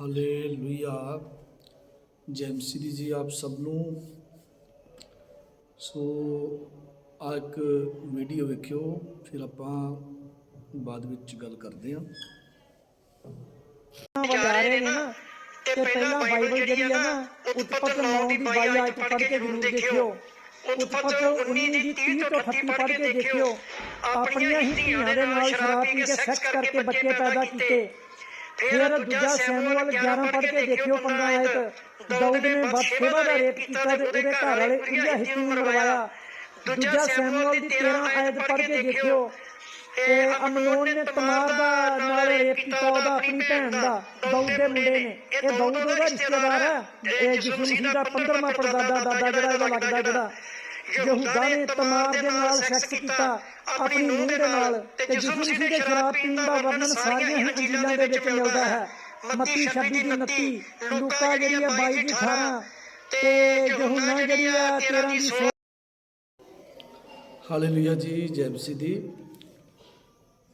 Hallelujah. ਜੈ ਮਸੀਹ ਦੀ ਜੀ ਆਪ ਸਭ ਨੂੰ। ਸੋ ਆ ਇੱਕ ਵੀਡੀਓ ਵੇਖਿਓ ਫਿਰ ਆਪਾਂ ਬਾਅਦ ਵਿੱਚ ਗੱਲ ਕਰਦੇ ਹਾਂ। ਜਾ ਰਹੇ ਨੇ ਨਾ ਤੇ ਪਹਿਲਾਂ ਬਾਈਬਲ ਜਿਹੜੀ ਹੈ ਨਾ ਉਤਪਤ 9 ਦੀ 22 ਆਇਤ ਪੜ੍ਹ ਕੇ ਜ਼ਰੂਰ ਦੇਖਿਓ। ਉਤਪਤ 19 ਦੀ 30 ਤੋਂ 38 ਪੜ੍ਹ ਕੇ ਦੇਖਿਓ। ਆਪਣੀਆਂ ਹੀ ਧੀਆਂ ਦੇ ਨਾਲ ਸ਼ਰਾਬ ਪੀ ਕੇ ਸੈਕਸ ਕਰਕੇ ਬੱਚੇ ਪੈਦਾ ਕੀਤੇ। ਫਿਰ ਦੂਜਾ ਸੈਮੂਅਲ 11 ਪੜ੍ਹ ਕੇ ਦੇਖਿਓ 15 ਆਇਤ ਦਾਊਦ ਨੇ ਬਤਸ਼ੇਬਾ ਦਾ ਰੇਪ ਕੀਤਾ ਤੇ ਉਹਦੇ ਘਰ ਵਾਲੇ ਉਰੀਆ ਹਿੱਤੀ ਨੂੰ ਮਰਵਾਇਆ ਦੂਜਾ ਸੈਮੂਅਲ ਦੀ 13 ਆਇਤ ਪੜ੍ਹ ਕੇ ਦੇਖਿਓ। ਤੇ ਅਮਨੋਨ ਨੇ ਤਮਾਰ ਦਾ ਨਾਲ ਰੇਪ ਕੀਤਾ ਉਹਦਾ ਆਪਣੀ ਭੈਣ ਦਾ। ਦਾਊਦ ਦੇ ਮੁੰਡੇ ਨੇ। ਇਹ ਦਾਊਦ ਉਹਦਾ ਰਿਸ਼ਤੇਦਾਰ ਹੈ। ਇਹ ਮਸੀਹ ਦਾ 15ਵਾਂ ਪਰਦਾਦਾ ਦਾਦਾ ਜਿਹੜਾ ਇਹਦਾ ਲੱਗਦਾ ਜਿਹੜਾ। ਯਹੂਦਾ ਨੇ ਤਮਾਰ ਦੇ ਨਾਲ ਸੈਕਸ ਕੀਤਾ ਆਪਣੀ ਨੂੰਹ ਦੇ ਨਾਲ ਤੇ ਯਿਸੂ ਮਸੀਹ ਦੇ ਸ਼ਰਾਬ ਪੀਣ ਦਾ ਵਰਣਨ ਸਾਰੀਆਂ ਹੀ ਅੰਜੀਲਾਂ ਦੇ ਵਿੱਚ ਮਿਲਦਾ ਹੈ। ਮੱਤੀ 26 ਦੀ 29 ਲੂਕਾ ਜਿਹੜੀ ਹੈ 22 ਦੀ 18 ਤੇ ਯਹੂਨਾ ਜਿਹੜੀ ਹੈ 13 ਦੀ 16 ਹਾਲੇਲੂਇਆ ਜੀ ਜੈ ਮਸੀਹ ਦੀ।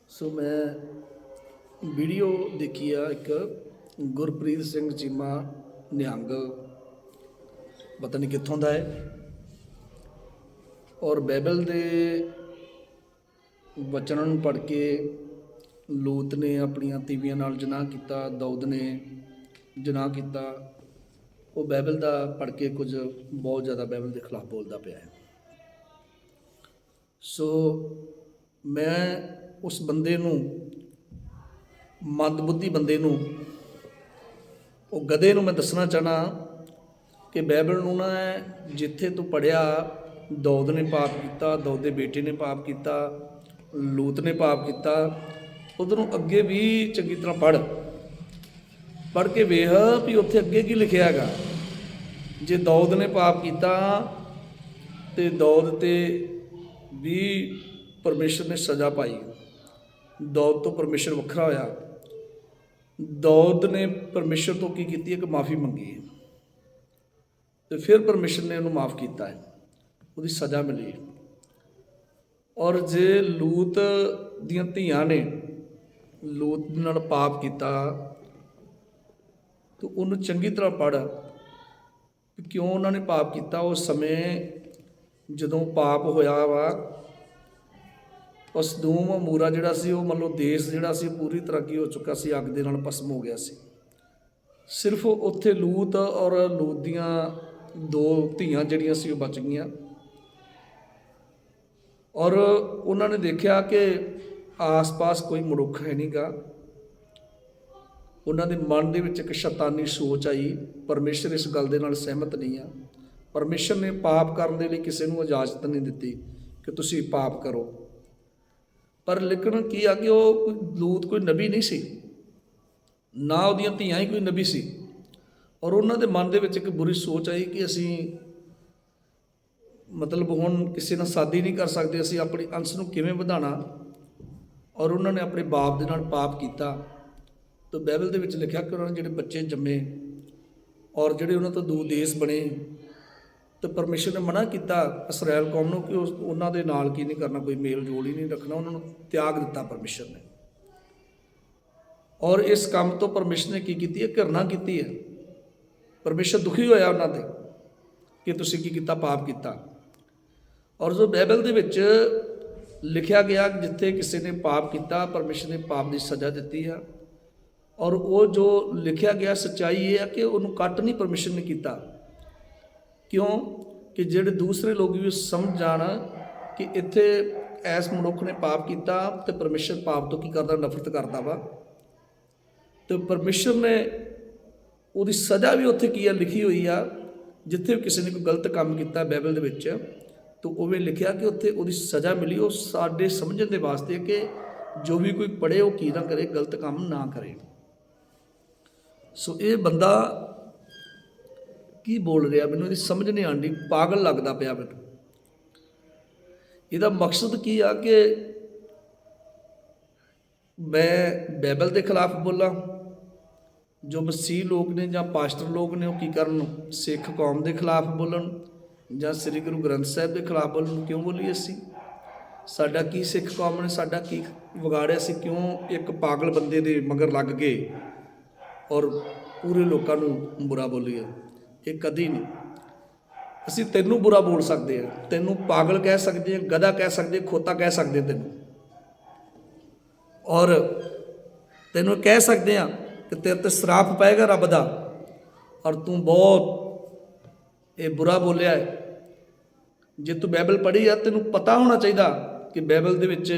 ਸੋ ਮੈਂ ਵੀਡੀਓ ਦੇਖੀ ਆ ਇੱਕ ਗੁਰਪ੍ਰੀਤ ਸਿੰਘ ਚੀਮਾ ਨਿਹੰਗ। ਪਤਾ ਨਹੀਂ ਕਿੱਥੋਂ ਦਾ ਹੈ। ਔਰ ਬਾਈਬਲ ਦੇ ਵਚਨਾਂ ਨੂੰ ਪੜ੍ਹ ਕੇ ਲੂਤ ਨੇ ਆਪਣੀਆਂ ਤੀਵੀਆਂ ਨਾਲ ਜਨਾਹ ਕੀਤਾ, ਦਾਊਦ ਨੇ ਜਨਾਹ ਕੀਤਾ। ਉਹ ਬਾਈਬਲ ਦਾ ਪੜ੍ਹ ਕੇ ਕੁਝ ਬਹੁਤ ਜ਼ਿਆਦਾ ਬਾਈਬਲ ਦੇ ਖਿਲਾਫ ਬੋਲਦਾ ਪਿਆ ਹੈ। ਸੋ ਮੈਂ ਉਸ ਬੰਦੇ ਨੂੰ, ਮੰਦਬੁੱਧੀ ਬੰਦੇ ਨੂੰ, ਉਹ ਗਧੇ ਨੂੰ ਮੈਂ ਦੱਸਣਾ ਚਾਹਣਾ ਕਿ ਬਾਈਬਲ ਨੂੰ ਨਾ ਜਿੱਥੇ ਤੂੰ ਪੜਿਆ ਦੌਦ ਨੇ ਪਾਪ ਕੀਤਾ ਦੌਦ ਦੇ ਬੇਟੇ ਨੇ ਪਾਪ ਕੀਤਾ, ਲੂਤ ਨੇ ਪਾਪ ਕੀਤਾ। ਉਧਰੋਂ ਅੱਗੇ ਵੀ ਚੰਗੀ ਤਰ੍ਹਾਂ ਪੜ ਪੜ ਕੇ ਵੇਖ ਵੀ ਉੱਥੇ ਅੱਗੇ ਕੀ ਲਿਖਿਆ ਹੈਗਾ। ਜੇ ਦੌਦ ਨੇ ਪਾਪ ਕੀਤਾ ਤੇ ਦੌਦ ਤੇ ਵੀ ਪਰਮੇਸ਼ਰ ਨੇ ਸਜ਼ਾ ਪਾਈ। ਦੌਦ ਤੋਂ ਪਰਮੇਸ਼ਰ ਵੱਖਰਾ ਹੋਇਆ। ਦੌਦ ਨੇ ਪਰਮੇਸ਼ਰ ਤੋਂ ਕੀ ਕੀਤੀ? ਇੱਕ ਮਾਫੀ ਮੰਗੀ। ਹੈ ਤੇ ਫਿਰ ਪਰਮੇਸ਼ਰ ਨੇ ਉਹਨੂੰ ਮਾਫ ਕੀਤਾ ਹੈ। ਉਹਦੀ ਸਜ਼ਾ ਮਿਲੀ। ਔਰ ਜੇ ਲੂਤ ਦੀਆਂ ਧੀਆਂ ਨੇ, ਲੂਤ ਨਾਲ ਪਾਪ ਕੀਤਾ, ਤਾਂ ਉਹਨੂੰ ਚੰਗੀ ਤਰ੍ਹਾਂ ਪੜ੍ਹ ਕਿਉਂ ਉਹਨਾਂ ਨੇ ਪਾਪ ਕੀਤਾ। ਉਸ ਸਮੇਂ ਜਦੋਂ ਪਾਪ ਹੋਇਆ ਵਾ, ਉਸ ਦੂਮ ਮੂਰਾ ਜਿਹੜਾ ਸੀ, ਉਹ ਮੰਨ ਲਓ ਦੇਸ਼ ਜਿਹੜਾ ਸੀ, ਪੂਰੀ ਤਰੱਕੀ ਹੋ ਚੁੱਕਾ ਸੀ, ਅੱਗ ਦੇ ਨਾਲ ਭਸਮ ਹੋ ਗਿਆ ਸੀ। ਸਿਰਫ ਉੱਥੇ ਲੂਤ ਔਰ ਲੂਤ ਦੀਆਂ ਦੋ ਧੀਆਂ ਜਿਹੜੀਆਂ ਸੀ, ਉਹ ਬਚ ਗਈਆਂ। ਔਰ ਉਹਨਾਂ ਨੇ ਦੇਖਿਆ ਕਿ ਆਸ-ਪਾਸ ਕੋਈ ਮਨੁੱਖ ਹੈ ਨਹੀਂਗਾ ਉਹਨਾਂ ਦੇ ਮਨ ਦੇ ਵਿੱਚ ਇੱਕ ਸ਼ੈਤਾਨੀ ਸੋਚ ਆਈ, ਪਰਮੇਸ਼ਰ ਇਸ ਗੱਲ ਦੇ ਨਾਲ ਸਹਿਮਤ ਨਹੀਂ ਆ। ਪਰਮੇਸ਼ਰ ਨੇ ਪਾਪ ਕਰਨ ਦੇ ਲਈ ਕਿਸੇ ਨੂੰ ਇਜਾਜ਼ਤ ਨਹੀਂ ਦਿੱਤੀ ਕਿ ਤੁਸੀਂ ਪਾਪ ਕਰੋ। ਪਰ ਲੇਕਿਨ ਕੀ ਆ ਕਿ ਉਹ ਕੋਈ ਲੂਤ, ਕੋਈ ਨਬੀ ਨਹੀਂ ਸੀ। ਨਾ ਉਹਦੀਆਂ ਧੀਆਂ ਹੀ ਕੋਈ ਨਬੀ ਸੀ। ਔਰ ਉਹਨਾਂ ਦੇ ਮਨ ਦੇ ਵਿੱਚ ਇੱਕ ਬੁਰੀ ਸੋਚ ਆਈ ਕਿ ਅਸੀਂ ਮਤਲਬ ਹੁਣ ਕਿਸੇ ਨਾਲ ਸਾਦੀ ਨਹੀਂ ਕਰ ਸਕਦੇ, ਅਸੀਂ ਆਪਣੀ ਅੰਸ਼ ਨੂੰ ਕਿਵੇਂ ਵਧਾਣਾ ਔਰ ਉਹਨਾਂ ਨੇ ਆਪਣੇ ਬਾਪ ਦੇ ਨਾਲ ਪਾਪ ਕੀਤਾ। ਤਾਂ ਬਾਈਬਲ ਦੇ ਵਿੱਚ ਲਿਖਿਆ ਕਿ ਉਹਨਾਂ ਨੇ ਜਿਹੜੇ ਬੱਚੇ ਜੰਮੇ ਔਰ ਜਿਹੜੇ ਉਹਨਾਂ ਤੋਂ ਦੋ ਦੇਸ਼ ਬਣੇ, ਤੇ ਪਰਮੇਸ਼ਰ ਨੇ ਮਨਾ ਕੀਤਾ ਇਸਰਾਇਲ ਕੌਮ ਨੂੰ ਕਿ ਉਸ, ਉਹਨਾਂ ਦੇ ਨਾਲ ਕੀ ਨਹੀਂ ਕਰਨਾ, ਕੋਈ ਮੇਲ ਜੋਲ ਹੀ ਨਹੀਂ ਰੱਖਣਾ, ਉਹਨਾਂ ਨੂੰ ਤਿਆਗ ਦਿੱਤਾ ਪਰਮੇਸ਼ਰ ਨੇ। ਔਰ ਇਸ ਕੰਮ ਤੋਂ ਪਰਮੇਸ਼ਰ ਨੇ ਕੀ ਕੀਤੀ ਹੈ? ਘਿਰਣਾ ਕੀਤੀ ਹੈ। ਪਰਮੇਸ਼ਰ ਦੁਖੀ ਹੋਇਆ ਉਹਨਾਂ ਤੇ ਕਿ ਤੁਸੀਂ ਕੀ ਕੀਤਾ? ਪਾਪ ਕੀਤਾ। ਔਰ ਜੋ ਬਾਈਬਲ ਦੇ ਵਿੱਚ ਲਿਖਿਆ ਗਿਆ ਜਿੱਥੇ ਕਿਸੇ ਨੇ ਪਾਪ ਕੀਤਾ, ਪਰਮੇਸ਼ਰ ਨੇ ਪਾਪ ਦੀ ਸਜ਼ਾ ਦਿੱਤੀ ਆ। ਔਰ ਉਹ ਜੋ ਲਿਖਿਆ ਗਿਆ ਸੱਚਾਈ ਇਹ ਹੈ ਕਿ ਉਹਨੂੰ ਕੱਟ ਨਹੀਂ ਪਰਮੇਸ਼ਰ ਨੇ ਕੀਤਾ। ਕਿਉਂ? ਕਿ ਜਿਹੜੇ ਦੂਸਰੇ ਲੋਕ ਵੀ ਸਮਝ ਜਾਣ ਕਿ ਇੱਥੇ ਐਸ ਮਨੁੱਖ ਨੇ ਪਾਪ ਕੀਤਾ ਤੇ ਪਰਮੇਸ਼ਰ ਪਾਪ ਤੋਂ ਕੀ ਕਰਦਾ, ਨਫ਼ਰਤ ਕਰਦਾ ਵਾ। ਤੇ ਪਰਮੇਸ਼ਰ ਨੇ ਉਹਦੀ ਸਜ਼ਾ ਵੀ ਉੱਥੇ ਕੀ ਆ, ਲਿਖੀ ਹੋਈ ਆ, ਜਿੱਥੇ ਵੀ ਕਿਸੇ ਨੇ ਕੋਈ ਗਲਤ ਕੰਮ ਕੀਤਾ ਬਾਈਬਲ ਦੇ ਵਿੱਚ। ਤਾਂ ਉਵੇਂ ਲਿਖਿਆ ਕਿ ਉੱਥੇ ਉਹਦੀ ਸਜ਼ਾ ਮਿਲੀ, ਉਹ ਸਾਡੇ ਸਮਝਣ ਦੇ ਵਾਸਤੇ ਕਿ ਜੋ ਵੀ ਕੋਈ ਪੜੇ ਉਹ ਕੀ ਨਾ ਕਰੇ, ਗਲਤ ਕੰਮ ਨਾ ਕਰੇ। ਸੋ ਇਹ ਬੰਦਾ ਕੀ ਬੋਲ ਰਿਹਾ? ਮੈਨੂੰ ਇਹਦੀ ਸਮਝ ਨਹੀਂ ਆਉਂਦੀ, ਪਾਗਲ ਲੱਗਦਾ ਪਿਆ ਮੈਨੂੰ। ਇਹਦਾ ਮਕਸਦ ਕੀ ਆ ਕਿ ਮੈਂ ਬਾਈਬਲ ਦੇ ਖਿਲਾਫ ਬੋਲਾਂ, ਜੋ ਮਸੀਹ ਲੋਕ ਨੇ ਜਾਂ ਪਾਸਟਰ ਲੋਕ ਨੇ ਉਹ ਕੀ ਕਰਨ ਸਿੱਖ ਕੌਮ ਦੇ ਖਿਲਾਫ ਬੋਲਣ। ਜਾਂ ਸ੍ਰੀ ਗੁਰੂ ਗ੍ਰੰਥ ਸਾਹਿਬ ਦੇ ਖਿਲਾਫ ਬੋਲਣ ਕਿਉਂ ਬੋਲੀ ਅਸੀਂ? ਸਾਡਾ ਕੀ ਸਿੱਖ ਕੌਮ ਨੇ ਸਾਡਾ ਕੀ ਵਿਗਾੜਿਆ ਸੀ? ਕਿਉਂ ਇੱਕ ਪਾਗਲ ਬੰਦੇ ਦੇ ਮਗਰ ਲੱਗ ਗਏ ਔਰ ਪੂਰੇ ਲੋਕਾਂ ਨੂੰ ਬੁਰਾ ਬੋਲੀਏ? ਇਹ ਕਦੀ ਨਹੀਂ। ਅਸੀਂ ਤੈਨੂੰ ਬੁਰਾ ਬੋਲ ਸਕਦੇ ਆ ਤੈਨੂੰ ਪਾਗਲ ਕਹਿ ਸਕਦੇ ਆ ਗਧਾ ਕਹਿ ਸਕਦੇ ਖੋਤਾ ਕਹਿ ਸਕਦੇ ਤੈਨੂੰ। ਔਰ ਤੈਨੂੰ ਕਹਿ ਸਕਦੇ ਆ ਕਿ ਤੇਰੇ ਤੇ ਸਰਾਪ ਪਏਗਾ ਰੱਬ ਦਾ ਔਰ ਤੂੰ ਬਹੁਤ ਇਹ ਬੁਰਾ ਬੋਲਿਆ ਹੈ। ਜੇ ਤੂੰ ਬਾਈਬਲ ਪੜ੍ਹੀ ਆ, ਤੈਨੂੰ ਪਤਾ ਹੋਣਾ ਚਾਹੀਦਾ ਕਿ ਬਾਈਬਲ ਦੇ ਵਿੱਚ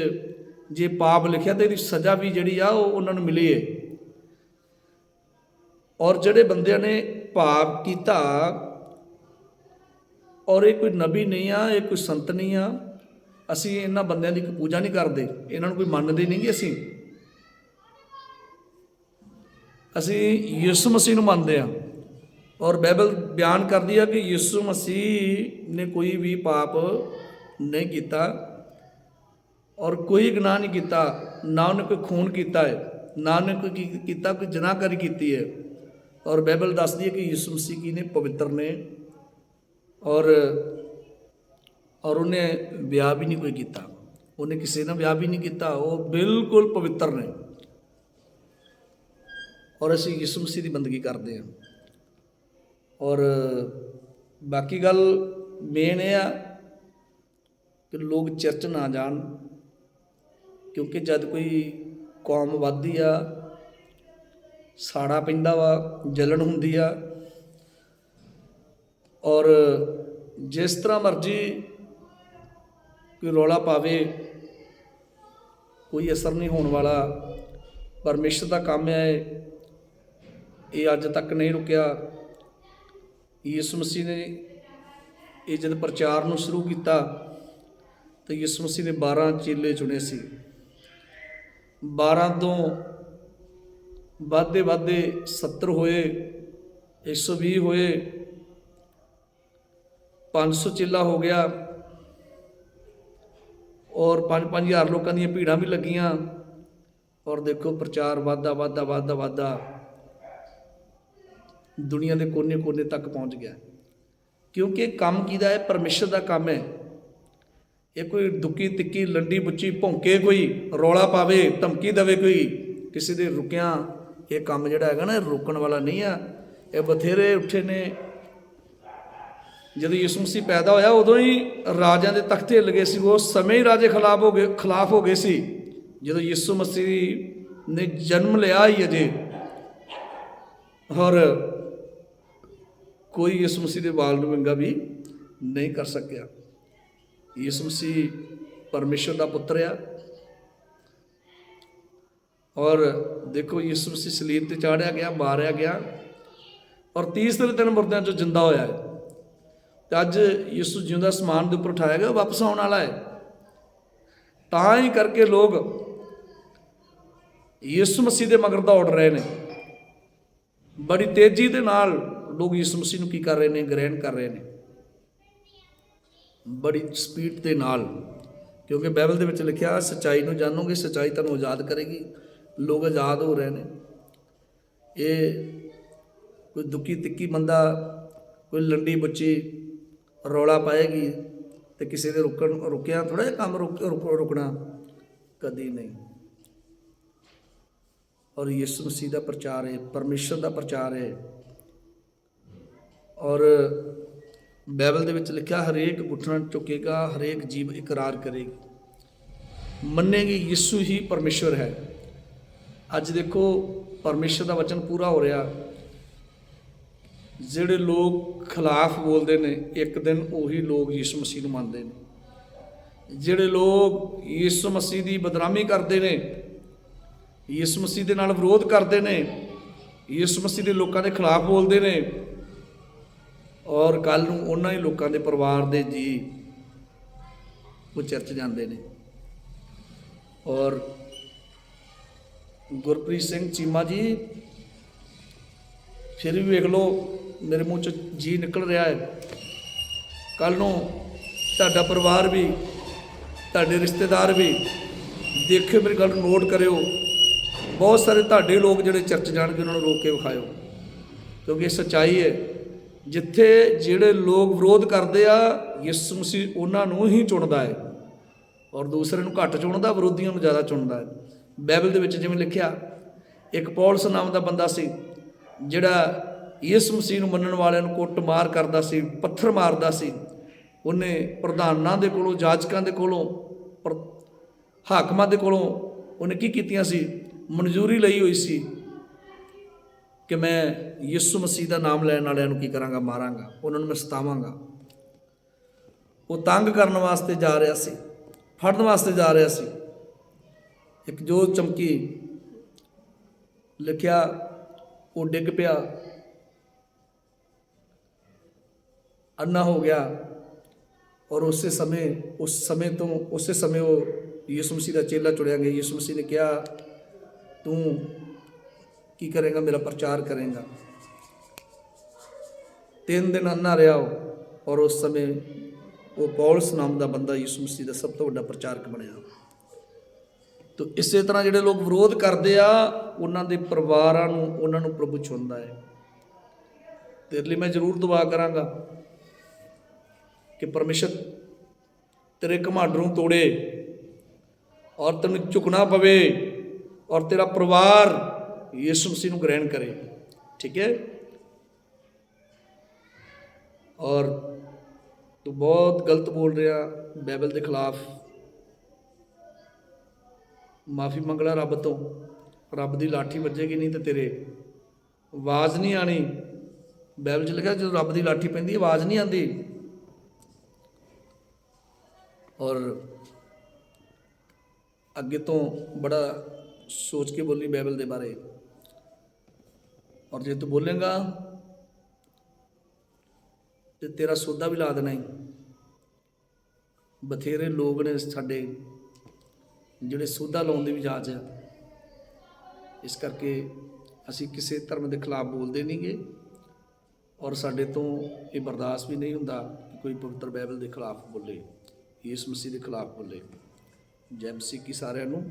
ਜੇ ਪਾਪ ਲਿਖਿਆ ਤੇ ਇਹਦੀ ਸਜ਼ਾ ਵੀ ਜਿਹੜੀ ਆ, ਉਹ ਉਹਨਾਂ ਨੂੰ ਮਿਲੀ ਹੈ ਔਰ ਜਿਹੜੇ ਬੰਦਿਆਂ ਨੇ ਪਾਪ ਕੀਤਾ ਔਰ ਇਹ ਕੋਈ ਨਬੀ ਨਹੀਂ ਆ, ਇਹ ਕੋਈ ਸੰਤ ਨਹੀਂ ਆ, ਅਸੀਂ ਇਹਨਾਂ ਬੰਦਿਆਂ ਦੀ ਪੂਜਾ ਨਹੀਂ ਕਰਦੇ। ਇਹਨਾਂ ਨੂੰ ਕੋਈ ਮੰਨਦੇ ਨਹੀਂ ਅਸੀਂ। ਅਸੀਂ ਯਿਸੂ ਮਸੀਹ ਨੂੰ ਮੰਨਦੇ ਆ। ਔਰ ਬਾਈਬਲ ਬਿਆਨ ਕਰਦੀ ਆ ਕਿ ਯਿਸੂ ਮਸੀਹ ਨੇ ਕੋਈ ਵੀ ਪਾਪ ਨਹੀਂ ਕੀਤਾ ਔਰ ਕੋਈ ਗੁਨਾਹ ਨਹੀਂ ਕੀਤਾ ਨਾ ਉਹਨੇ ਕੋਈ ਖੂਨ ਕੀਤਾ ਹੈ ਨਾ ਉਹਨੇ ਕੋਈ ਕੀ- ਕੀਤਾ ਕੋਈ ਜਨਾਹਕਾਰੀ ਕੀਤੀ ਹੈ ਔਰ ਬਾਈਬਲ ਦੱਸਦੀ ਹੈ ਕਿ ਯਿਸੂ ਮਸੀਹ ਕੀ ਨੇ ਪਵਿੱਤਰ ਨੇ ਔਰ ਔਰ ਉਹਨੇ ਵਿਆਹ ਵੀ ਨਹੀਂ ਕੋਈ ਕੀਤਾ ਉਹਨੇ ਕਿਸੇ ਨਾਲ ਵਿਆਹ ਵੀ ਨਹੀਂ ਕੀਤਾ ਉਹ ਬਿਲਕੁਲ ਪਵਿੱਤਰ ਨੇ ਔਰ ਅਸੀਂ ਯਿਸੂ ਮਸੀਹ ਦੀ ਬੰਦਗੀ ਕਰਦੇ ਹਾਂ ਔਰ ਬਾਕੀ ਗੱਲ ਮੇਨ ਇਹ ਆ ਕਿ ਲੋਕ ਚਰਚ ਨਾ ਜਾਣ, ਕਿਉਂਕਿ ਜਦ ਕੋਈ ਕੌਮ ਵੱਧਦੀ ਆ, ਸਾੜਾ ਪੈਂਦਾ ਵਾ, ਜਲਣ ਹੁੰਦੀ ਆ, ਔਰ ਜਿਸ ਤਰ੍ਹਾਂ ਮਰਜ਼ੀ ਕੋਈ ਰੌਲਾ ਪਾਵੇ, ਕੋਈ ਅਸਰ ਨਹੀਂ ਹੋਣ ਵਾਲਾ, ਪਰਮੇਸ਼ਰ ਦਾ ਕੰਮ ਹੈ ਇਹ ਅੱਜ ਤੱਕ ਨਹੀਂ ਰੁਕਿਆ। ਯਿਸੂ ਮਸੀਹ ਨੇ ਇਹ ਜਦ ਪ੍ਰਚਾਰ ਨੂੰ ਸ਼ੁਰੂ ਕੀਤਾ, ਤਾਂ ਯਿਸੂ ਮਸੀਹ ਨੇ 12 ਚੇਲੇ ਚੁਣੇ ਸੀ। 12 ਤੋਂ ਵੱਧਦੇ ਵੱਧਦੇ 70 ਹੋਏ 120 ਹੋਏ 500 ਚੇਲਾ ਹੋ ਗਿਆ ਔਰ 5-5000 ਲੋਕਾਂ ਦੀਆਂ ਭੀੜਾਂ ਵੀ ਲੱਗੀਆਂ ਔਰ ਦੇਖੋ ਪ੍ਰਚਾਰ ਵਾਧਾ ਵਾਧਾ ਵਾਧਾ ਵਾਧਾ। ਦੁਨੀਆ ਦੇ ਕੋਨੇ-ਕੋਨੇ ਤੱਕ ਪਹੁੰਚ ਗਿਆ। ਕਿਉਂਕਿ ਇਹ ਕੰਮ ਕਿਹਦਾ ਹੈ? ਪਰਮੇਸ਼ਰ ਦਾ ਕੰਮ ਹੈ। ਇਹ ਕੋਈ ਦੁੱਕੀ, ਤਿੱਕੀ, ਲੰਡੀ, ਬੁੱਚੀ, ਭੌਂਕੇ ਕੋਈ ਰੌਲਾ ਪਾਵੇ, ਧਮਕੀ ਦੇਵੇ ਕੋਈ, ਕਿਸੇ ਦੇ ਰੁਕਿਆ, ਇਹ ਕੰਮ ਜਿਹੜਾ ਹੈਗਾ ਨਾ ਰੋਕਣ ਵਾਲਾ ਨਹੀਂ ਆ। ਇਹ ਬਥੇਰੇ ਉੱਠੇ ਨੇ। ਜਦੋਂ ਯਿਸੂ ਮਸੀਹ ਪੈਦਾ ਹੋਇਆ, ਉਦੋਂ ਹੀ ਰਾਜਿਆਂ ਦੇ ਤਖਤੇ ਲੱਗੇ ਸੀ। ਉਸ ਸਮੇਂ ਹੀ ਰਾਜੇ ਖਿਲਾਫ ਹੋ ਗਏ, ਖਿਲਾਫ ਹੋ ਗਏ ਸੀ। ਜਦੋਂ ਯਿਸੂ ਮਸੀਹ ਨੇ ਜਨਮ ਲਿਆ ਹੀ ਅਜੇ। ਔਰ ਕੋਈ ਯਿਸੂ ਮਸੀਹ ਦੇ ਵਾਲ ਨੂੰ ਵਿੰਗਾ ਵੀ ਨਹੀਂ ਕਰ ਸਕਿਆ। ਯਿਸੂ ਮਸੀਹ ਪਰਮੇਸ਼ਰ ਦਾ ਪੁੱਤਰ ਆ। ਔਰ ਦੇਖੋ ਯਿਸੂ ਮਸੀਹ ਸਲੀਬ ਤੇ ਚਾੜਿਆ ਗਿਆ, ਮਾਰਿਆ ਗਿਆ। ਔਰ ਤੀਸਰੇ ਦਿਨ ਮੁਰਦਿਆਂ ਚੋਂ ਜਿੰਦਾ ਹੋਇਆ ਹੈ। ਤੇ ਅੱਜ ਯਿਸੂ ਜਿਉਂਦਾ ਸਮਾਨ ਦੇ ਉੱਪਰ ਉਠਾਇਆ ਗਿਆ, ਉਹ ਵਾਪਸ ਆਉਣ ਵਾਲਾ ਹੈ। ਤਾਂ ਹੀ ਕਰਕੇ ਲੋਕ ਯਿਸੂ ਮਸੀਹ ਦੇ ਮਗਰ ਦੌੜ ਰਹੇ ਨੇ। ਬੜੀ ਤੇਜ਼ੀ ਦੇ ਨਾਲ ਲੋਕ ਯਿਸੂ ਮਸੀਹ ਨੂੰ ਕੀ ਕਰ ਰਹੇ ਨੇ? ਗ੍ਰਹਿਣ ਕਰ ਰਹੇ ਨੇ। ਬੜੀ ਸਪੀਡ ਦੇ ਨਾਲ, ਕਿਉਂਕਿ ਬਾਈਬਲ ਦੇ ਵਿੱਚ ਲਿਖਿਆ, ਸਚਾਈ ਨੂੰ ਜਾਣੋਗੇ, ਸਚਾਈ ਤੁਹਾਨੂੰ ਆਜ਼ਾਦ ਕਰੇਗੀ। ਲੋਕ ਆਜ਼ਾਦ ਹੋ ਰਹੇ ਨੇ। ਇਹ ਕੋਈ ਦੁੱਕੀ ਤਿੱਕੀ ਬੰਦਾ, ਕੋਈ ਲੰਡੀ ਬੱਚੀ ਰੌਲਾ ਪਾਏਗੀ ਤੇ ਕਿਸੇ ਦੇ ਰੁਕਣ, ਰੁਕਿਆ ਥੋੜਾ ਜਿਹਾ ਕੰਮ ਰੁਕ, ਰੁਕ- ਰੁਕਣਾ ਕਦੀ ਨਹੀਂ। ਔਰ ਯਿਸੂ ਮਸੀਹ ਦਾ ਪ੍ਰਚਾਰ ਹੈ, ਪਰਮੇਸ਼ਰ ਦਾ ਪ੍ਰਚਾਰ ਹੈ। ਔਰ ਬਾਈਬਲ ਦੇ ਵਿੱਚ ਲਿਖਿਆ, ਹਰੇਕ ਗੁੱਠਣਾ ਝੁਕੇਗਾ ਹਰੇਕ ਜੀਵ ਇਕਰਾਰ ਕਰੇਗੀ। ਮੰਨੇਗੀ, ਯਿਸੂ ਹੀ ਪਰਮੇਸ਼ਰ ਹੈ। ਅੱਜ ਦੇਖੋ ਪਰਮੇਸ਼ਰ ਦਾ ਵਚਨ ਪੂਰਾ ਹੋ ਰਿਹਾ। ਜਿਹੜੇ ਲੋਕ ਖਿਲਾਫ ਬੋਲਦੇ ਨੇ, ਇੱਕ ਦਿਨ ਉਹੀ ਲੋਕ ਯਿਸੂ ਮਸੀਹ ਨੂੰ ਮੰਨਦੇ ਨੇ। ਜਿਹੜੇ ਲੋਕ ਯਿਸੂ ਮਸੀਹ ਦੀ ਬਦਨਾਮੀ ਕਰਦੇ ਨੇ, ਯਿਸੂ ਮਸੀਹ ਦੇ ਨਾਲ ਵਿਰੋਧ ਕਰਦੇ ਨੇ, ਯਿਸੂ ਮਸੀਹ ਦੇ ਲੋਕਾਂ ਦੇ ਖਿਲਾਫ ਬੋਲਦੇ ਨੇ ਔਰ ਕੱਲ ਨੂੰ ਉਹਨਾਂ ਹੀ ਲੋਕਾਂ ਦੇ ਪਰਿਵਾਰ ਦੇ ਜੀ ਉਹ ਚਰਚ ਜਾਂਦੇ ਨੇ। ਔਰ ਗੁਰਪ੍ਰੀਤ ਸਿੰਘ ਚੀਮਾ ਜੀ, ਫਿਰ ਵੀ ਵੇਖ ਲਓ ਮੇਰੇ ਮੂੰਹ ਚ ਜੀ ਨਿਕਲ ਰਿਹਾ ਹੈ। ਕੱਲ ਨੂੰ ਤੁਹਾਡਾ ਪਰਿਵਾਰ ਵੀ, ਤੁਹਾਡੇ ਰਿਸ਼ਤੇਦਾਰ ਵੀ ਦੇਖਿਓ ਮੇਰੀ ਗੱਲ ਨੂੰ ਨੋਟ ਕਰਿਓ। ਬਹੁਤ ਸਾਰੇ ਤੁਹਾਡੇ ਲੋਕ ਜਿਹੜੇ ਚਰਚ ਜਾਣਗੇ, ਉਹਨਾਂ ਨੂੰ ਰੋਕ ਕੇ ਵਿਖਾਇਓ। ਕਿਉਂਕਿ ਇਹ ਸੱਚਾਈ ਹੈ। ਜਿੱਥੇ ਜਿਹੜੇ ਲੋਕ ਵਿਰੋਧ ਕਰਦੇ ਆ, ਯਿਸੂ ਮਸੀਹ ਉਹਨਾਂ ਨੂੰ ਹੀ ਚੁਣਦਾ ਹੈ ਔਰ ਦੂਸਰੇ ਨੂੰ ਘੱਟ ਚੁਣਦਾ, ਵਿਰੋਧੀਆਂ ਨੂੰ ਜ਼ਿਆਦਾ ਚੁਣਦਾ ਹੈ ਬਾਈਬਲ ਦੇ ਵਿੱਚ ਜਿਵੇਂ ਲਿਖਿਆ, ਇੱਕ ਪੌਲਸ ਨਾਮ ਦਾ ਬੰਦਾ ਸੀ, ਜਿਹੜਾ ਯਿਸੂ ਮਸੀਹ ਨੂੰ ਮੰਨਣ ਵਾਲਿਆਂ ਨੂੰ ਕੁੱਟ ਮਾਰ ਕਰਦਾ ਸੀ, ਪੱਥਰ ਮਾਰਦਾ ਸੀ। ਉਹਨੇ ਪ੍ਰਧਾਨਾਂ ਦੇ ਕੋਲੋਂ, ਜਾਜਕਾਂ ਦੇ ਕੋਲੋਂ, ਪਰ- ਹਾਕਮਾਂ ਦੇ ਕੋਲੋਂ ਉਹਨੇ ਕੀ ਕੀਤੀਆਂ ਸੀ? ਮਨਜ਼ੂਰੀ ਲਈ ਹੋਈ ਸੀ। ਕਿ ਮੈਂ ਯਿਸੂ ਮਸੀਹ ਦਾ ਨਾਮ ਲੈਣ ਵਾਲਿਆਂ ਨੂੰ ਕੀ ਕਰਾਂਗਾ? ਮਾਰਾਂਗਾ। ਉਹਨਾਂ ਨੂੰ ਮੈਂ ਸਤਾਵਾਂਗਾ। ਉਹ ਤੰਗ ਕਰਨ ਵਾਸਤੇ ਜਾ ਰਿਹਾ ਸੀ। ਫੜਨ ਵਾਸਤੇ ਜਾ ਰਿਹਾ ਸੀ। ਇੱਕ ਜੋਤ ਚਮਕੀ ਲਿਖਿਆ, ਉਹ ਡਿੱਗ ਪਿਆ। ਅੰਨਾ ਹੋ ਗਿਆ। ਔਰ ਉਸੇ ਸਮੇਂ, ਉਸ ਸਮੇਂ ਤੋਂ, ਉਸੇ ਸਮੇਂ ਉਹ ਯਿਸੂ ਮਸੀਹ ਦਾ ਚੇਲਾ ਚੁੜਿਆ ਗਿਆ। ਯਿਸੂ ਮਸੀਹ ਨੇ ਕਿਹਾ, ਤੂੰ ਕੀ ਕਰੇਗਾ, ਮੇਰਾ ਪ੍ਰਚਾਰ ਕਰੇਗਾ। ਤਿੰਨ ਦਿਨ ਅੰਨਾ ਰਿਹਾ ਉਹ, ਔਰ ਉਸ ਸਮੇਂ ਉਹ ਪੌਲਸ ਨਾਮ ਦਾ ਬੰਦਾ ਯਿਸੂ ਮਸੀਹ ਦਾ ਸਭ ਤੋਂ ਵੱਡਾ ਪ੍ਰਚਾਰਕ ਬਣਿਆ। ਤੋ ਇਸੇ ਤਰ੍ਹਾਂ ਜਿਹੜੇ ਲੋਕ ਵਿਰੋਧ ਕਰਦੇ ਆ, ਉਹਨਾਂ ਦੇ ਪਰਿਵਾਰਾਂ ਨੂੰ, ਉਹਨਾਂ ਨੂੰ ਪ੍ਰਭੂ ਚੁਣਦਾ ਹੈ। ਤੇਰੇ ਲਈ ਮੈਂ ਜ਼ਰੂਰ ਦੁਆ ਕਰਾਂਗਾ ਕਿ ਪਰਮੇਸ਼ਰ ਤੇਰੇ ਘਮੰਡ ਨੂੰ ਤੋੜੇ, ਔਰ ਤੈਨੂੰ ਝੁਕਣਾ ਪਵੇ, ਔਰ ਤੇਰਾ ਪਰਿਵਾਰ ਯਿਸੂ ਮਸੀਹ ਨੂੰ ਗ੍ਰਹਿਣ ਕਰੇ, ਠੀਕ ਹੈ? ਔਰ ਤੂੰ ਬਹੁਤ ਗਲਤ ਬੋਲ ਰਿਹਾ, ਬਾਈਬਲ ਦੇ ਖਿਲਾਫ। ਮਾਫੀ ਮੰਗਲਾ ਰੱਬ ਤੋਂ। ਰੱਬ ਦੀ ਲਾਠੀ ਵੱਜੇਗੀ ਨਹੀਂ ਤੇ ਤੇਰੇ ਆਵਾਜ਼ ਨਹੀਂ ਆਣੀ। ਬਾਈਬਲ 'ਚ ਲਿਖਿਆ, ਜਦੋਂ ਰੱਬ ਦੀ ਲਾਠੀ ਪੈਂਦੀ, ਆਵਾਜ਼ ਨਹੀਂ ਆਉਂਦੀ। ਔਰ ਅੱਗੇ ਤੋਂ ਬੜਾ ਸੋਚ ਕੇ ਬੋਲੀ ਬਾਈਬਲ ਦੇ ਬਾਰੇ। ਔਰ ਜੇ ਤੂੰ ਬੋਲੇਗਾ, ਤੇ ਤੇਰਾ ਸੌਦਾ ਵੀ ਲਾ ਦੇਣਾ ਹੀ ਬਥੇਰੇ ਲੋਕ ਨੇ ਸਾਡੇ ਜਿਹੜੇ ਸੌਦਾ ਲਾਉਣ ਦੀ ਵੀ ਜਾਂਚ ਹੈ। ਇਸ ਕਰਕੇ ਅਸੀਂ ਕਿਸੇ ਧਰਮ ਦੇ ਖਿਲਾਫ ਬੋਲਦੇ ਨਹੀਂਗੇ ਔਰ ਸਾਡੇ ਤੋਂ ਇਹ ਬਰਦਾਸ਼ਤ ਵੀ ਨਹੀਂ ਹੁੰਦਾ ਕਿ ਕੋਈ ਪਵਿੱਤਰ ਬਾਈਬਲ ਦੇ ਖਿਲਾਫ ਬੋਲੇ, ਯਿਸੂ ਮਸੀਹ ਦੇ ਖਿਲਾਫ ਬੋਲੇ। ਜੈ ਮਸੀਹ ਕੀ ਸਾਰਿਆਂ ਨੂੰ।